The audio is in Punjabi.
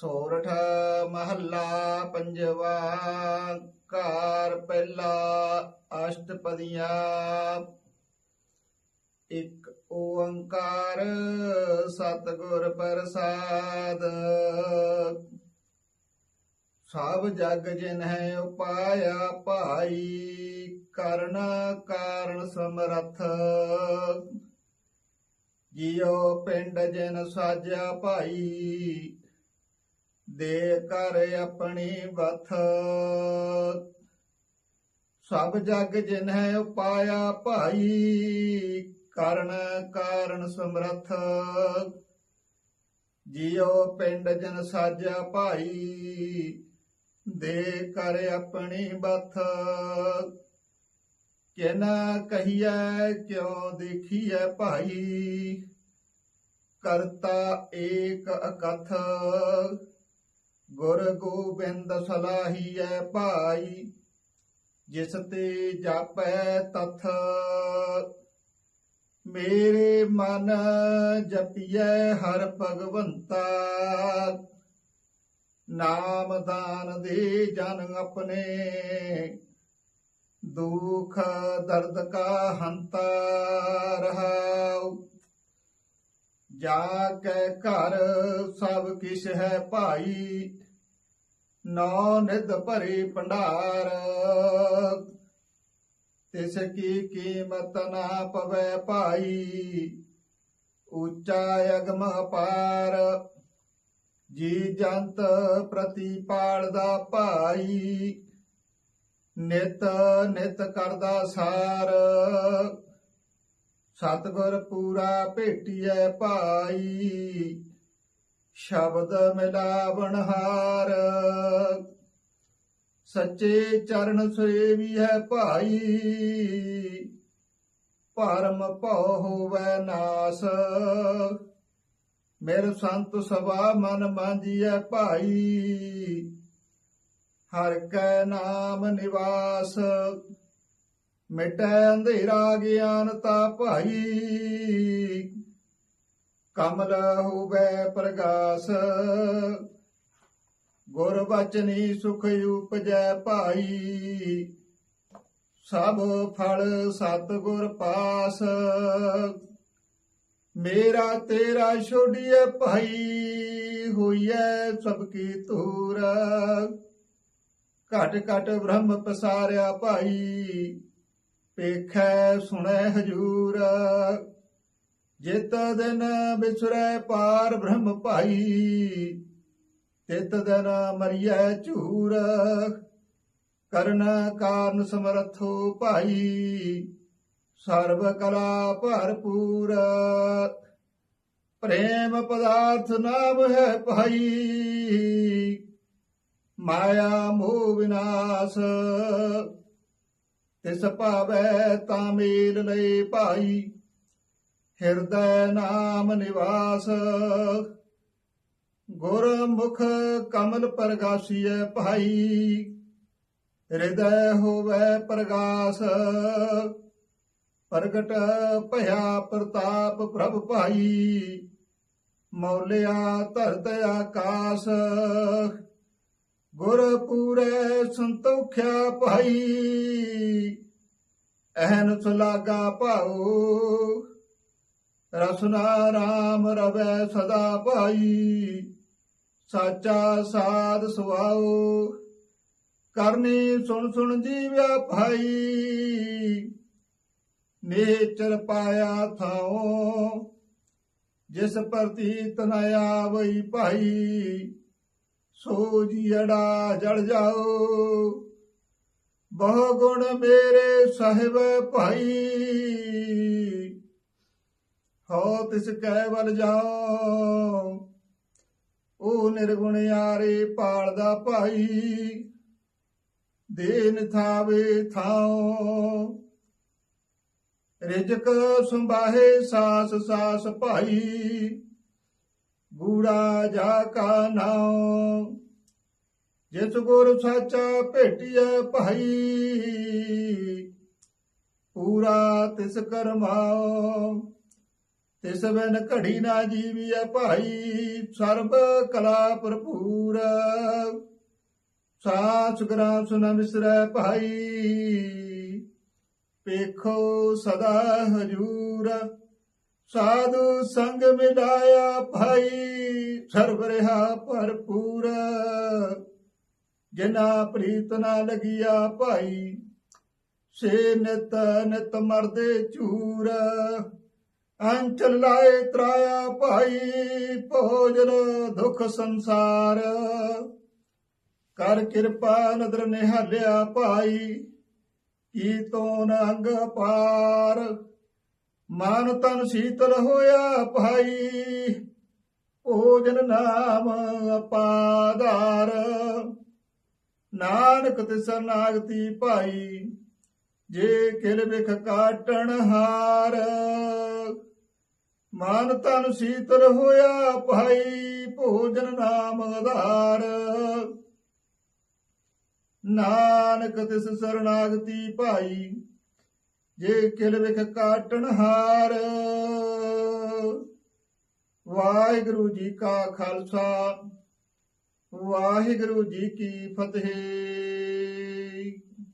ਸੋਰਠ ਮਹੱਲਾ ਪੰਜਵਾ, ਘਰ ਪਹਿਲਾ ਅਸ਼ਟਪਦੀਆਂ। ਇੱਕ ਓੰਕਾਰ ਸਤਿਗੁਰ ਪ੍ਰਸਾਦ। ਸਭ ਜਗ ਜਿਨ ਹੈ ਉਪਾਇਆ ਭਾਈ, ਕਰਨ ਕਾਰਨ ਸਮਰਥ। ਜਿਉ ਪਿੰਡ ਜਿਨ ਸਾਜਿਆ ਭਾਈ ਦੇ ਕਰ ਆਪਣੀ ਬਥ ਸਭ ਜਗ ਜਿਨ ਹੈ ਉਪਾਇਆ ਭਾਈ, ਕਰਨ ਕਾਰਨ ਸਮਰਥ। ਜਿਉ ਪਿੰਡ ਜਨ ਸਾਜਿਆ ਭਾਈ, ਦੇ ਕਰ ਆਪਣੀ ਬਥ ਕਿਨਾ ਕਹੀਐ, ਕਿਉ ਦੇਖੀਐ ਭਾਈ। ਕਰਤਾ ਏਕ ਅਕਥ। ਗੁਰ ਗੋਬਿੰਦ ਸਲਾਹੀਐ ਭਾਈ, ਜਿਸ ਤੇ ਜਾਪੈ ਤਥ। ਮੇਰੇ ਮਨ ਜਪੀਐ ਹਰ ਭਗਵੰਤਾ। ਨਾਮ ਦਾਨ ਦੇ ਜਨ ਆਪਣੇ, ਦੁਖ ਦਰਦ ਕਾ ਹੰਤਾ ਰਹਾਉ। ਜਾ ਕੇ ਘਰ ਸਭ ਕਿਛ ਹੈ ਭਾਈ। ਨੌ ਨਿਧ ਭਰੇ ਭੰਡਾਰ, ਤਿਸ ਕੀ ਕੀਮਤ ਨਾ ਪਵੇ ਭਾਈ। ਉੱਚਾ ਅਗਮ ਪਾਰ ਜੀ ਜੰਤ ਪ੍ਰਤੀ ਪਾਲਦਾ ਭਾਈ। ਨਿਤ ਨਿਤ ਕਰਦਾ ਸਾਰ ਸਤਿਗੁਰ ਪੂਰਾ ਭੇਟੀਐ ਭਾਈ, ਸ਼ਬਦ ਮਿਲਾਵਣ ਹਾਰ। ਸੱਚੇ ਚਰਨ ਸੇਵੀ ਹੈ ਭਾਈ ਭਰਮ ਭਉ ਹੋਵੇ ਨਾਸ। ਮੇਰੇ ਸੰਤ ਸਭਾ ਮਨ ਮਾਂਜੀਐ ਭਾਈ, ਹਰ ਕੈ ਨਾਮ ਨਿਵਾਸ। ਮਿਟੈ ਅੰਧੇਰਾ ਗਿਆਨਤਾ ਭਾਈ। ਕਮਲ ਹੋਵੇ ਪ੍ਰਗਾਸ, ਗੁਰ ਬਚਨੀ ਸੁਖ ਉਪਜੈ ਭਾਈ। ਸਭ ਫਲ ਸਤ ਗੁਰ ਪਾਸ, ਮੇਰਾ ਤੇਰਾ ਛੋੜੀਏ ਭਾਈ, ਹੋਈਐ ਸਭ ਕੀ ਤੂਰ ਘਟ ਘਟ ਬ੍ਰਹਮ ਪਸਾਰਿਆ ਭਾਈ। ਪੇਖੈ ਸੁਣੈ ਹਜੂਰ। ਜਿਤ ਦਿਨ ਬਿਸਰੈ ਪਾਰ ਬ੍ਰਹਮ ਭਾਈ। ਤਿਤ ਦਿਨ ਮਰੀਐ ਝੂਰ। ਕਰਨ ਕਾਰਨ ਸਮਰਥੋ ਭਾਈ। ਸਰਬ ਕਲਾ ਭਰਪੂਰ। ਪ੍ਰੇਮ ਪਦਾਰਥ ਨਾਮ ਹੈ ਭਾਈ। ਮਾਇਆ ਮੋਹ ਵਿਨਾਸ਼। ਤਿਸ ਭਾਵੈ ਤਾਂ ਮੇਲ ਲਈ ਭਾਈ। ਹਿਰਦੈ ਨਾਮ ਨਿਵਾਸ। ਗੁਰਮੁਖ ਕਮਲ ਪ੍ਰਗਾਸੀਐ ਭਾਈ। ਹਿਰਦੈ ਹੋਵੇ ਪ੍ਰਗਾਸ। ਪ੍ਰਗਟ ਭਇਆ ਪ੍ਰਤਾਪ ਪ੍ਰਭ ਭਾਈ। ਮੌਲਿਆ ਧਰਤ ਆਕਾਸ। ਗੁਰ ਪੂਰੇ ਸੰਤੋਖਿਆ ਭਾਈ ਐਨ ਸੁਲਾਗਾ ਭਾਉ। ਰਸਨਾ ਰਾਮ ਰਵੈ ਸਦਾ ਭਾਈ, ਸਾਚਾ ਸਾਧ ਸੁਆਉ ਕਰਨੀ ਸੁਣ ਸੁਣ ਜੀਵਿਆ ਭਾਈ, ਨੇਚਰ ਪਾਇਆ ਥਾਉ। ਜਿਸ ਪ੍ਰਤੀ ਨ ਆਵਈ ਭਾਈ ਸੋ ਜੀੜਾ ਜੜ ਜਾਓ। ਬਹੁ ਗੁਣ ਮੇਰੇ ਸਾਹਿਬ ਭਾਈ। ਹੋ ਤਿਸ ਕੈ ਵੱਲ ਜਾਓ। ਉਹ ਨਿਰਗੁਣ ਯਾਰੇ ਪਾਲਦਾ ਭਾਈ। ਦੇਨ ਥਾਵੇ ਥਾਉ। ਰਿਜਕ ਸੰਭਾਹੇ ਸਾਸ ਸਾਸ ਭਾਈ। ਬੂੜਾ ਜਾ ਕਾ ਨਾਉ। ਜਿਸ ਗੁਰ ਸਾਚਾ ਭੇਟਿਐ ਭਾਈ, ਪੂਰਾ ਤਿਸ ਕਰਮਾਉ ਤਿਸ ਬਿਨ ਘੜੀ ਨਾ ਜੀਵੀਐ ਭਾਈ, ਸਰਬ ਕਲਾ ਭਰਪੂਰ। ਸਾਚ ਗ੍ਰਾਮ ਸੁਨ ਮਿਸਰੈ ਭਾਈ, ਪੇਖੋ ਸਦਾ ਹਜੂਰ। ਸਾਧੂ ਸੰਗ ਮਿਲਾਇਆ ਭਾਈ, ਸਰਬ ਰਹਾ ਭਰਪੂਰ। ਜਿਨਾ ਪ੍ਰੀਤ ਨਾ ਲਗਿਆ ਭਾਈ, ਸੇ ਨਿਤ ਨਿਤ ਮਰਦੇ ਚੂਰ ਅੰਚਲ ਲਾਏ ਤਰਾਇਆ ਭਾਈ, ਭੋਜਨ ਦੁਖ ਸੰਸਾਰ। ਕਰ ਕਿਰਪਾ ਨਦਰ ਨਿਹਾਲਿਆ ਭਾਈ, ਕੀ ਤੋਨ ਅੰਗ ਪਾਰ। ਮਨ ਤਨ ਸੀਤਲ ਹੋਇਆ ਭਾਈ। ਭੋਜਨ ਨਾਮ ਅਪਾਦਾਰ ਨਾਨਕ ਤਿਸ ਨਾਗਤੀ ਭਾਈ, ਜੇ ਕਿਲ ਵਿਖ ਕਾਟਣ ਹਾਰ। ਮਨ ਤਨ ਸੀਤਲ ਹੋਇਆ ਭਾਈ, ਭੋਜਨ ਨਾਮ ਆਧਾਰ। ਨਾਨਕ ਤਿਸ ਸਰਨਾਗਤੀ ਭਾਈ ਜੇ ਕਿਲ ਵਿਖ ਕਾਟਣ ਹਾਰ। ਵਾਹਿਗੁਰੂ ਜੀ ਕਾ ਖਾਲਸਾ ਵਾਹਿਗੁਰੂ ਜੀ ਕੀ ਫਤਿਹ।